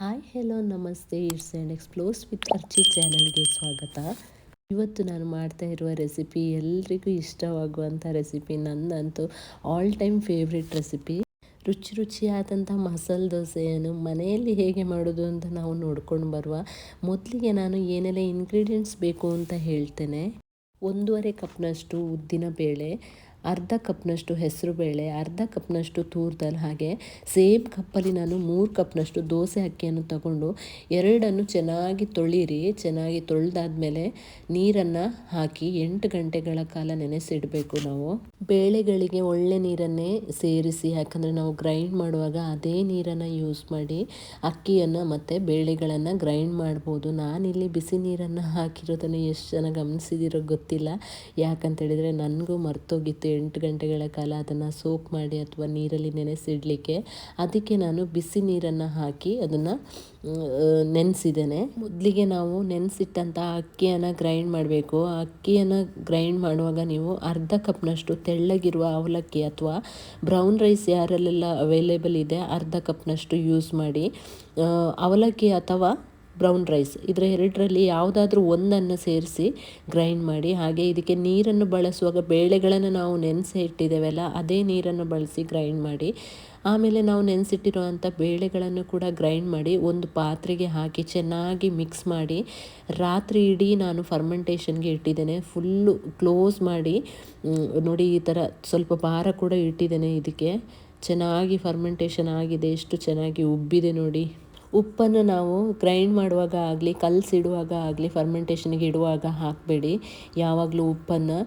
Hi hello ನಮಸ್ತೆ. It's and explores with Archi ಚಾನಲ್ಗೆ ಸ್ವಾಗತ. ಇವತ್ತು ನಾನು ಮಾಡ್ತಾ ಇರುವ ರೆಸಿಪಿ ಎಲ್ರಿಗೂ ಇಷ್ಟವಾಗುವಂಥ ರೆಸಿಪಿ ನನ್ನಂತೂ ಆಲ್ ಟೈಮ್ ಫೇವ್ರೆಟ್ ರೆಸಿಪಿ ರುಚಿ ರುಚಿಯಾದಂಥ ಮಸಾಲೆ ದೋಸೆಯನ್ನು ಮನೆಯಲ್ಲಿ ಹೇಗೆ ಮಾಡೋದು ಅಂತ ನಾವು ನೋಡ್ಕೊಂಡು ಬರುವ ಮೊದಲಿಗೆ ನಾನು ಏನೆಲ್ಲ ಇಂಗ್ರೀಡಿಯೆಂಟ್ಸ್ ಬೇಕು ಅಂತ ಹೇಳ್ತೇನೆ. ಒಂದೂವರೆ ಕಪ್ನಷ್ಟು ಉದ್ದಿನ ಬೇಳೆ ಅರ್ಧ ಕಪ್ನಷ್ಟು ಹೆಸರು ಬೇಳೆ, ಅರ್ಧ ಕಪ್ನಷ್ಟು ತೂರ್ ದಾಲ್, ಹಾಗೆ ಸೇಮ್ ಕಪ್ಪಲ್ಲಿ ನಾನು ಮೂರು ಕಪ್ನಷ್ಟು ದೋಸೆ ಅಕ್ಕಿಯನ್ನು ತಗೊಂಡು ಎರಡನ್ನು ಚೆನ್ನಾಗಿ ತೊಳಿರಿ. ಚೆನ್ನಾಗಿ ತೊಳೆದಾದ್ಮೇಲೆ ನೀರನ್ನು ಹಾಕಿ ಎಂಟು ಗಂಟೆಗಳ ಕಾಲ ನೆನೆಸಿಡಬೇಕು ನಾವು. ಬೇಳೆಗಳಿಗೆ ಒಳ್ಳೆ ನೀರನ್ನೇ ಸೇರಿಸಿ, ಯಾಕಂದರೆ ನಾವು ಗ್ರೈಂಡ್ ಮಾಡುವಾಗ ಅದೇ ನೀರನ್ನು ಯೂಸ್ ಮಾಡಿ ಅಕ್ಕಿಯನ್ನು ಮತ್ತು ಬೇಳೆಗಳನ್ನು ಗ್ರೈಂಡ್ ಮಾಡ್ಬೋದು. ನಾನಿಲ್ಲಿ ಬಿಸಿ ನೀರನ್ನು ಹಾಕಿರೋದನ್ನು ಎಷ್ಟು ಜನ ಗಮನಿಸಿದಿರೋ ಗೊತ್ತಿಲ್ಲ. ಯಾಕಂತೇಳಿದರೆ ನನಗೂ ಮರ್ತೋಗಿತ್ತು. ಎಂಟು ಗಂಟೆಗಳ ಕಾಲ ಅದನ್ನು ಸೋಕ್ ಮಾಡಿ ಅಥವಾ ನೀರಲ್ಲಿ ನೆನೆಸಿಡಲಿಕ್ಕೆ ಅದಕ್ಕೆ ನಾನು ಬಿಸಿ ನೀರನ್ನು ಹಾಕಿ ಅದನ್ನು ನೆನೆಸಿದ್ದೇನೆ. ಮೊದಲಿಗೆ ನಾವು ನೆನೆಸಿಟ್ಟಂಥ ಅಕ್ಕಿಯನ್ನು ಗ್ರೈಂಡ್ ಮಾಡಬೇಕು. ಆ ಅಕ್ಕಿಯನ್ನು ಗ್ರೈಂಡ್ ಮಾಡುವಾಗ ನೀವು ಅರ್ಧ ಕಪ್ನಷ್ಟು ತೆಳ್ಳಗಿರುವ ಅವಲಕ್ಕಿ ಅಥವಾ ಬ್ರೌನ್ ರೈಸ್ ಯಾರಲ್ಲೆಲ್ಲ ಅವೈಲೇಬಲ್ ಇದೆ ಅರ್ಧ ಕಪ್ನಷ್ಟು ಯೂಸ್ ಮಾಡಿ ಅವಲಕ್ಕಿ ಅಥವಾ ಬ್ರೌನ್ ರೈಸ್. ಇದರ ಎರಡರಲ್ಲಿ ಯಾವುದಾದ್ರೂ ಒಂದನ್ನು ಸೇರಿಸಿ ಗ್ರೈಂಡ್ ಮಾಡಿ, ಹಾಗೆ ಇದಕ್ಕೆ ನೀರನ್ನು ಬಳಸುವಾಗ ಬೇಳೆಗಳನ್ನು ನಾವು ನೆನೆಸಿ ಇಟ್ಟಿದ್ದೇವಲ್ಲ, ಅದೇ ನೀರನ್ನು ಬಳಸಿ ಗ್ರೈಂಡ್ ಮಾಡಿ, ಆಮೇಲೆ ನಾವು ನೆನೆಸಿಟ್ಟಿರುವಂಥ ಬೇಳೆಗಳನ್ನು ಕೂಡ ಗ್ರೈಂಡ್ ಮಾಡಿ ಒಂದು ಪಾತ್ರೆಗೆ ಹಾಕಿ ಚೆನ್ನಾಗಿ ಮಿಕ್ಸ್ ಮಾಡಿ, ರಾತ್ರಿ ಇಡೀ ನಾನು ಫರ್ಮೆಂಟೇಷನ್ಗೆ ಇಟ್ಟಿದ್ದೇನೆ, ಫುಲ್ಲು ಕ್ಲೋಸ್ ಮಾಡಿ ನೋಡಿ ಈ ಥರ ಸ್ವಲ್ಪ ಭಾರ ಕೂಡ ಇಟ್ಟಿದ್ದೇನೆ ಇದಕ್ಕೆ. ಚೆನ್ನಾಗಿ ಫರ್ಮೆಂಟೇಷನ್ ಆಗಿದೆ, ಎಷ್ಟು ಚೆನ್ನಾಗಿ ಉಬ್ಬಿದೆ ನೋಡಿ. ಉಪ್ಪನ್ನು ನಾವು ಗ್ರೈಂಡ್ ಮಾಡುವಾಗ ಆಗಲಿ, ಕಲಸಿಡುವಾಗ ಆಗಲಿ ಫರ್ಮೆಂಟೇಷನ್ಗೆ ಇಡುವಾಗ ಹಾಕಬೇಡಿ. ಯಾವಾಗಲೂ ಉಪ್ಪನ್ನು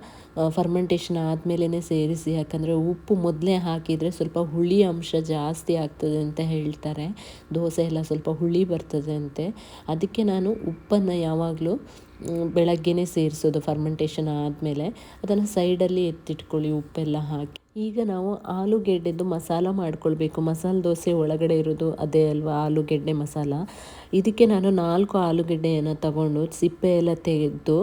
ಫರ್ಮೆಂಟೇಷನ್ ಆದಮೇಲೆ ಸೇರಿಸಿ. ಯಾಕಂದರೆ ಉಪ್ಪು ಮೊದಲೇ ಹಾಕಿದರೆ ಸ್ವಲ್ಪ ಹುಳಿ ಅಂಶ ಜಾಸ್ತಿ ಆಗ್ತದೆ ಅಂತ ಹೇಳ್ತಾರೆ. ದೋಸೆ ಎಲ್ಲ ಸ್ವಲ್ಪ ಹುಳಿ ಬರ್ತದೆ ಅಂತೆ. ಅದಕ್ಕೆ ನಾನು ಉಪ್ಪನ್ನು ಯಾವಾಗಲೂ ಬೆಳಗ್ಗೆನೇ ಸೇರಿಸೋದು ಫರ್ಮೆಂಟೇಷನ್ ಆದಮೇಲೆ ಅದನ್ನು ಸೈಡಲ್ಲಿ ಎತ್ತಿಟ್ಕೊಳ್ಳಿ, ಉಪ್ಪೆಲ್ಲ ಹಾಕಿ. ಈಗ ನಾವು ಆಲೂಗೆಡ್ಡೆದು ಮಸಾಲ ಮಾಡ್ಕೊಳ್ಬೇಕು. ಮಸಾಲೆ ದೋಸೆ ಒಳಗಡೆ ಇರೋದು ಅದೇ ಅಲ್ವಾ, ಆಲೂಗೆಡ್ಡೆ ಮಸಾಲ? ಇದಕ್ಕೆ ನಾನು ನಾಲ್ಕು ಆಲೂಗೆಡ್ಡೆಯನ್ನು ತಗೊಂಡು ಸಿಪ್ಪೆ ಎಲ್ಲ ತೆಗೆದು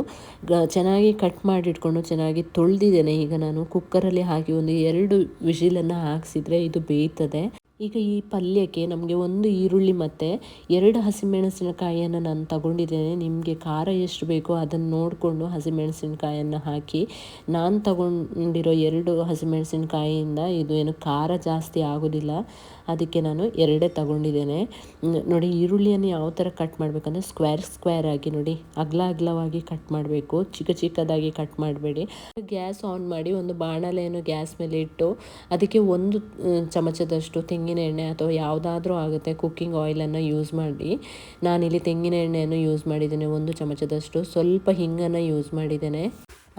ಚೆನ್ನಾಗಿ ಕಟ್ ಮಾಡಿಟ್ಕೊಂಡು ಚೆನ್ನಾಗಿ ತೊಳೆದಿದ್ದೇನೆ. ಈಗ ನಾನು ಕುಕ್ಕರಲ್ಲಿ ಹಾಕಿ ಒಂದು ಎರಡು ವಿಷಿಲನ್ನು ಹಾಕ್ಸಿದ್ರೆ ಇದು ಬೇಯ್ತದೆ. ಈಗ ಈ ಪಲ್ಯಕ್ಕೆ ನಮಗೆ ಒಂದು ಈರುಳ್ಳಿ ಮತ್ತು ಎರಡು ಹಸಿಮೆಣಸಿನಕಾಯಿಯನ್ನು ನಾನು ತಗೊಂಡಿದ್ದೇನೆ. ನಿಮಗೆ ಖಾರ ಎಷ್ಟು ಬೇಕೋ ಅದನ್ನು ನೋಡಿಕೊಂಡು ಹಸಿಮೆಣಸಿನಕಾಯನ್ನು ಹಾಕಿ, ನಾನು ತಗೊಂಡಿರೋ ಎರಡು ಹಸಿಮೆಣಸಿನಕಾಯಿಯಿಂದ ಇದು ಏನು ಖಾರ ಜಾಸ್ತಿ ಆಗೋದಿಲ್ಲ. ಅದಕ್ಕೆ ನಾನು ಎರಡೇ ತಗೊಂಡಿದ್ದೇನೆ. ನೋಡಿ ಈರುಳ್ಳಿಯನ್ನು ಯಾವ ಥರ ಕಟ್ ಮಾಡಬೇಕಂದ್ರೆ ಸ್ಕ್ವೇರ್ ಸ್ಕ್ವೇರ್ ಆಗಿ ನೋಡಿ, ಅಗಲ ಅಗಲವಾಗಿ ಕಟ್ ಮಾಡಬೇಕು. ಚಿಕ್ಕ ಚಿಕ್ಕದಾಗಿ ಕಟ್ ಮಾಡಬೇಡಿ. ಗ್ಯಾಸ್ ಆನ್ ಮಾಡಿ ಒಂದು ಬಾಣಲೆಯನ್ನು ಗ್ಯಾಸ್ ಮೇಲೆ ಇಟ್ಟು ಅದಕ್ಕೆ ಒಂದು ಚಮಚದಷ್ಟು ತೆಂಗಿನ ಎಣ್ಣೆ ಅಥವಾ ಯಾವುದಾದ್ರೂ ಆಗುತ್ತೆ ಕುಕ್ಕಿಂಗ್ ಆಯಿಲನ್ನು ಯೂಸ್ ಮಾಡಿ. ನಾನಿಲ್ಲಿ ತೆಂಗಿನ ಎಣ್ಣೆಯನ್ನು ಯೂಸ್ ಮಾಡಿದ್ದೇನೆ. ಒಂದು ಚಮಚದಷ್ಟು ಸ್ವಲ್ಪ ಹಿಂಗನ್ನು ಯೂಸ್ ಮಾಡಿದ್ದೇನೆ.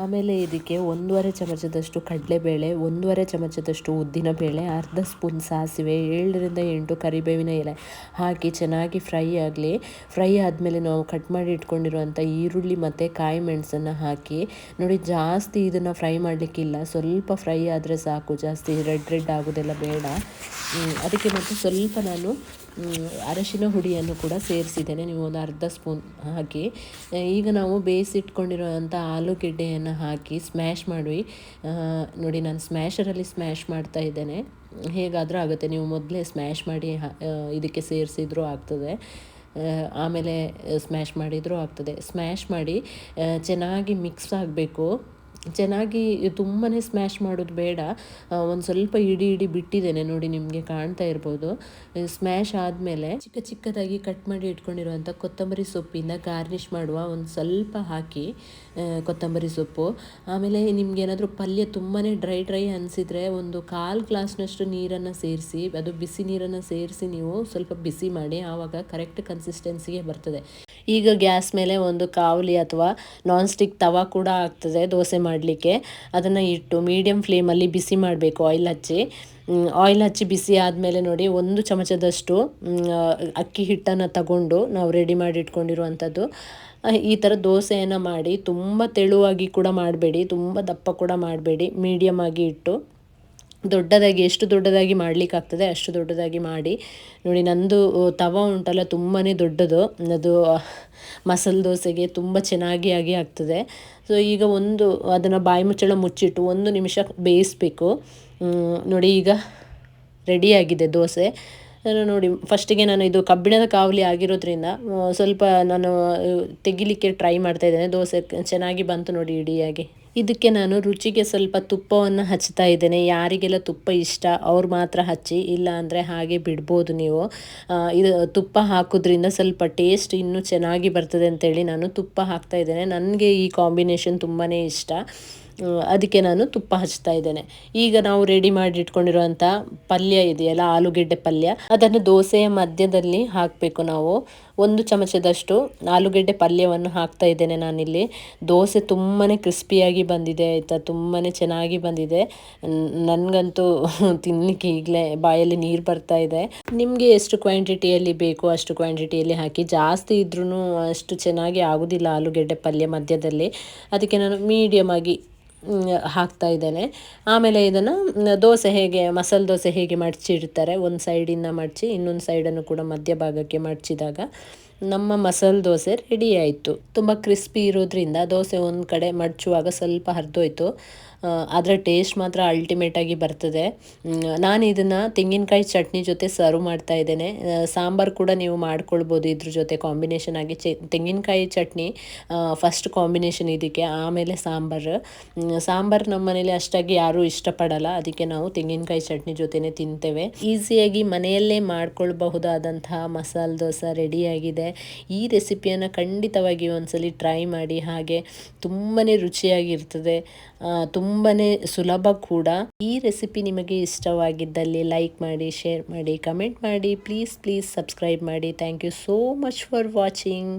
ಆಮೇಲೆ ಇದಕ್ಕೆ ಒಂದೂವರೆ ಚಮಚದಷ್ಟು ಕಡಲೆಬೇಳೆ, ಒಂದೂವರೆ ಚಮಚದಷ್ಟು ಉದ್ದಿನ ಬೇಳೆ ಅರ್ಧ ಸ್ಪೂನ್ ಸಾಸಿವೆ, ಏಳರಿಂದ ಎಂಟು ಕರಿಬೇವಿನ ಎಲೆ ಹಾಕಿ ಚೆನ್ನಾಗಿ ಫ್ರೈ ಆಗಲಿ. ಫ್ರೈ ಆದಮೇಲೆ ನಾವು ಕಟ್ ಮಾಡಿ ಇಟ್ಕೊಂಡಿರುವಂಥ ಈರುಳ್ಳಿ ಮತ್ತು ಕಾಯಿ ಮೆಣಸನ್ನು ಹಾಕಿ, ನೋಡಿ ಜಾಸ್ತಿ ಇದನ್ನು ಫ್ರೈ ಮಾಡಲಿಕ್ಕಿಲ್ಲ. ಸ್ವಲ್ಪ ಫ್ರೈ ಆದರೆ ಸಾಕು, ಜಾಸ್ತಿ ರೆಡ್ ರೆಡ್ ಆಗೋದೆಲ್ಲ ಬೇಡ. ಅದಕ್ಕೆ ಮತ್ತು ಸ್ವಲ್ಪ ನಾನು ಅರಶಿನ ಹುಡಿಯನ್ನು ಕೂಡ ಸೇರಿಸಿದ್ದೇನೆ, ನೀವು ಒಂದು ಅರ್ಧ ಸ್ಪೂನ್ ಹಾಕಿ. ಈಗ ನಾವು ಬೇಯಿಸಿಟ್ಕೊಂಡಿರುವಂಥ ಆಲೂಗೆಡ್ಡೆಯನ್ನು ಹಾಕಿ ಸ್ಮ್ಯಾಶ್ ಮಾಡಿ ನೋಡಿ, ನಾನು ಸ್ಮ್ಯಾಶರಲ್ಲಿ ಸ್ಮ್ಯಾಶ್ ಮಾಡ್ತಾ ಇದ್ದೇನೆ. ಹೇಗಾದರೂ ಆಗುತ್ತೆ, ನೀವು ಮೊದಲೇ ಸ್ಮ್ಯಾಶ್ ಮಾಡಿ ಇದಕ್ಕೆ ಸೇರಿಸಿದ್ರೂ ಆಗ್ತದೆ. ಆಮೇಲೆ ಸ್ಮ್ಯಾಶ್ ಮಾಡಿದರೂ ಆಗ್ತದೆ. ಸ್ಮ್ಯಾಶ್ ಮಾಡಿ ಚೆನ್ನಾಗಿ ಮಿಕ್ಸ್ ಆಗಬೇಕು. ಚೆನ್ನಾಗಿ ತುಂಬಾ ಸ್ಮ್ಯಾಶ್ ಮಾಡೋದು ಬೇಡ. ಒಂದು ಸ್ವಲ್ಪ ಇಡಿ ಇಡಿ ಬಿಟ್ಟಿದ್ದೇನೆ ನೋಡಿ ನಿಮಗೆ ಕಾಣ್ತಾ ಇರ್ಬೋದು. ಸ್ಮ್ಯಾಶ್ ಆದಮೇಲೆ ಚಿಕ್ಕ ಚಿಕ್ಕದಾಗಿ ಕಟ್ ಮಾಡಿ ಇಟ್ಕೊಂಡಿರುವಂಥ ಕೊತ್ತಂಬರಿ ಸೊಪ್ಪಿಂದ ಗಾರ್ನಿಷ್ ಮಾಡುವ ಒಂದು ಸ್ವಲ್ಪ ಹಾಕಿ ಕೊತ್ತಂಬರಿ ಸೊಪ್ಪು. ಆಮೇಲೆ ನಿಮ್ಗೆ ಏನಾದರೂ ಪಲ್ಯ ತುಂಬಾ ಡ್ರೈ ಡ್ರೈ ಅನಿಸಿದರೆ ಒಂದು ಕಾಲು ಗ್ಲಾಸ್ನಷ್ಟು ನೀರನ್ನು ಸೇರಿಸಿ, ಅದು ಬಿಸಿ ನೀರನ್ನು ಸೇರಿಸಿ ನೀವು ಸ್ವಲ್ಪ ಬಿಸಿ ಮಾಡಿ, ಆವಾಗ ಕರೆಕ್ಟ್ ಕನ್ಸಿಸ್ಟೆನ್ಸಿಗೆ ಬರ್ತದೆ. ಈಗ ಗ್ಯಾಸ್ ಮೇಲೆ ಒಂದು ಕಾವಲಿ ಅಥವಾ ನಾನ್ ಸ್ಟಿಕ್ ತವಾ ಕೂಡ ಆಗ್ತದೆ, ದೋಸೆ ಮಾಡಲಿಕ್ಕೆ ಅದನ್ನು ಇಟ್ಟು ಮೀಡಿಯಮ್ ಫ್ಲೇಮಲ್ಲಿ ಬಿಸಿ ಮಾಡಬೇಕು ಆಯಿಲ್ ಹಚ್ಚಿ. ಆಯಿಲ್ ಹಚ್ಚಿ ಬಿಸಿ ಆದಮೇಲೆ ನೋಡಿ ಒಂದು ಚಮಚದಷ್ಟು ಅಕ್ಕಿ ಹಿಟ್ಟನ್ನು ತಗೊಂಡು ನಾವು ರೆಡಿ ಮಾಡಿ ಇಟ್ಕೊಂಡಿರುವಂಥದ್ದು ಈ ಥರ ದೋಸೆಯನ್ನು ಮಾಡಿ ತುಂಬ ತೆಳುವಾಗಿ ಕೂಡ ಮಾಡಬೇಡಿ, ತುಂಬ ದಪ್ಪ ಕೂಡ ಮಾಡಬೇಡಿ ಮೀಡಿಯಮ್ ಆಗಿ ಇಟ್ಟು. ದೊಡ್ಡದಾಗಿ, ಎಷ್ಟು ದೊಡ್ಡದಾಗಿ ಮಾಡಲಿಕ್ಕಾಗ್ತದೆ ಅಷ್ಟು ದೊಡ್ಡದಾಗಿ ಮಾಡಿ. ನೋಡಿ, ನಂದು ತವ ಉಂಟಲ್ಲ ತುಂಬಾ ದೊಡ್ಡದು. ಅದು ಮಸಾಲೆ ದೋಸೆಗೆ ತುಂಬ ಚೆನ್ನಾಗಿ ಆಗಿ ಆಗ್ತದೆ. ಸೊ ಈಗ ಒಂದು, ಅದನ್ನು ಬಾಯಿ ಮುಚ್ಚಳ ಮುಚ್ಚಿಟ್ಟು ಒಂದು ನಿಮಿಷ ಬೇಯಿಸಬೇಕು. ನೋಡಿ, ಈಗ ರೆಡಿಯಾಗಿದೆ ದೋಸೆ. ನೋಡಿ ಫಸ್ಟಿಗೆ ನಾನು ಇದು ಕಬ್ಬಿಣದ ಕಾವಲಿ ಆಗಿರೋದ್ರಿಂದ ಸ್ವಲ್ಪ ನಾನು, ತೆಗಿಲಿಕ್ಕೆ ಟ್ರೈ ಮಾಡ್ತಾ ಇದ್ದೇನೆ. ದೋಸೆ ಚೆನ್ನಾಗಿ ಬಂತು ನೋಡಿ, ಇಡಿಯಾಗಿ. ಇದಕ್ಕೆ ನಾನು ರುಚಿಗೆ ಸ್ವಲ್ಪ ತುಪ್ಪವನ್ನು ಹಚ್ತಾ ಇದ್ದೇನೆ. ಯಾರಿಗೆಲ್ಲ ತುಪ್ಪ ಇಷ್ಟ, ಅವ್ರು ಮಾತ್ರ ಹಚ್ಚಿ, ಇಲ್ಲ ಅಂದರೆ ಹಾಗೆ ಬಿಡ್ಬೋದು ನೀವು. ಇದು ತುಪ್ಪ ಹಾಕೋದ್ರಿಂದ ಸ್ವಲ್ಪ ಟೇಸ್ಟ್ ಇನ್ನೂ ಚೆನ್ನಾಗಿ ಬರ್ತದೆ ಅಂತೇಳಿ ನಾನು ತುಪ್ಪ ಹಾಕ್ತಾ ಇದ್ದೇನೆ. ನನಗೆ ಈ ಕಾಂಬಿನೇಷನ್ ತುಂಬಾ ಇಷ್ಟ. ಅದಕ್ಕೆ ನಾನು ತುಪ್ಪ ಹಚ್ತಾ ಇದ್ದೇನೆ. ಈಗ ನಾವು ರೆಡಿ ಮಾಡಿ ಇಟ್ಕೊಂಡಿರುವಂಥ ಪಲ್ಯ ಇದೆಯಲ್ಲ, ಆಲೂಗೆಡ್ಡೆ ಪಲ್ಯ. ಅದನ್ನು ದೋಸೆಯ ಮಧ್ಯದಲ್ಲಿ ಹಾಕಬೇಕು ನಾವು. ಒಂದು ಚಮಚದಷ್ಟು ಆಲೂಗೆಡ್ಡೆ ಪಲ್ಯವನ್ನು ಹಾಕ್ತಾ ಇದ್ದೇನೆ ನಾನಿಲ್ಲಿ. ದೋಸೆ ತುಂಬಾ ಕ್ರಿಸ್ಪಿಯಾಗಿ ಬಂದಿದೆ, ಆಯಿತಾ? ತುಂಬಾ ಚೆನ್ನಾಗಿ ಬಂದಿದೆ. ನನಗಂತೂ ತಿನ್ನಲಿಕ್ಕೆ ಈಗಲೇ ಬಾಯಲ್ಲಿ ನೀರು ಬರ್ತಾ ಇದೆ. ನಿಮಗೆ ಎಷ್ಟು ಕ್ವಾಂಟಿಟಿಯಲ್ಲಿ ಬೇಕು ಅಷ್ಟು ಕ್ವಾಂಟಿಟಿಯಲ್ಲಿ ಹಾಕಿ. ಜಾಸ್ತಿ ಇದ್ರೂ ಅಷ್ಟು ಚೆನ್ನಾಗಿ ಆಗೋದಿಲ್ಲ ಆಲೂಗೆಡ್ಡೆ ಪಲ್ಯ ಮಧ್ಯದಲ್ಲಿ. ಅದಕ್ಕೆ ನಾನು ಮೀಡಿಯಮ್ ಆಗಿ ಹಾಕ್ತಾ ಇದ್ದೇನೆ. ಆಮೇಲೆ ಇದನ್ನು, ದೋಸೆ ಹೇಗೆ, ಮಸಾಲೆ ದೋಸೆ ಹೇಗೆ ಮಡಚಿಡ್ತಾರೆ, ಒಂದು ಸೈಡಿಂದ ಮಡಚಿ, ಇನ್ನೊಂದು ಸೈಡನ್ನು ಕೂಡ ಮಧ್ಯಭಾಗಕ್ಕೆ ಮಡಚಿದಾಗ ನಮ್ಮ ಮಸಾಲೆ ದೋಸೆ ರೆಡಿ ಆಯಿತು. ತುಂಬ ಕ್ರಿಸ್ಪಿ ಇರೋದ್ರಿಂದ ದೋಸೆ ಒಂದು ಕಡೆ ಮಡಚುವಾಗ ಸ್ವಲ್ಪ ಹರಿದೋಯ್ತು. ಅದರ ಟೇಸ್ಟ್ ಮಾತ್ರ ಅಲ್ಟಿಮೇಟಾಗಿ ಬರ್ತದೆ. ನಾನು ಇದನ್ನು ತೆಂಗಿನಕಾಯಿ ಚಟ್ನಿ ಜೊತೆ ಸರ್ವ್ ಮಾಡ್ತಾ ಇದ್ದೇನೆ. ಸಾಂಬಾರು ಕೂಡ ನೀವು ಮಾಡ್ಕೊಳ್ಬೋದು ಇದ್ರ ಜೊತೆ ಕಾಂಬಿನೇಷನ್ ಆಗಿ. ಚೆ, ತೆಂಗಿನಕಾಯಿ ಚಟ್ನಿ ಫಸ್ಟ್ ಕಾಂಬಿನೇಷನ್ ಇದಕ್ಕೆ, ಆಮೇಲೆ ಸಾಂಬಾರು. ಸಾಂಬಾರು ನಮ್ಮ ಮನೇಲಿ ಅಷ್ಟಾಗಿ ಯಾರೂ ಇಷ್ಟಪಡಲ್ಲ. ಅದಕ್ಕೆ ನಾವು ತೆಂಗಿನಕಾಯಿ ಚಟ್ನಿ ಜೊತೆನೇ ತಿಂತೇವೆ. ಈಸಿಯಾಗಿ ಮನೆಯಲ್ಲೇ ಮಾಡ್ಕೊಳ್ಬಹುದಾದಂತಹ ಮಸಾಲೆ ದೋಸೆ ರೆಡಿಯಾಗಿದೆ ಈ ರೆಸಿಪಿಯನ್ನು ಖಂಡಿತವಾಗಿ ಒಂದ್ಸಲಿ ಟ್ರೈ ಮಾಡಿ. ಹಾಗೆ ತುಂಬಾ ರುಚಿಯಾಗಿರ್ತದೆ. ತುಂಬಾ ಸುಲಭ ಕೂಡ. ಈ ರೆಸಿಪಿ ನಿಮಗೆ ಇಷ್ಟವಾಗಿದ್ದಲ್ಲಿ ಲೈಕ್ ಮಾಡಿ ಶೇರ್ ಮಾಡಿ ಕಮೆಂಟ್ ಮಾಡಿ. ಪ್ಲೀಸ್ ಪ್ಲೀಸ್ ಸಬ್ಸ್ಕ್ರೈಬ್ ಮಾಡಿ. Thank you so much for watching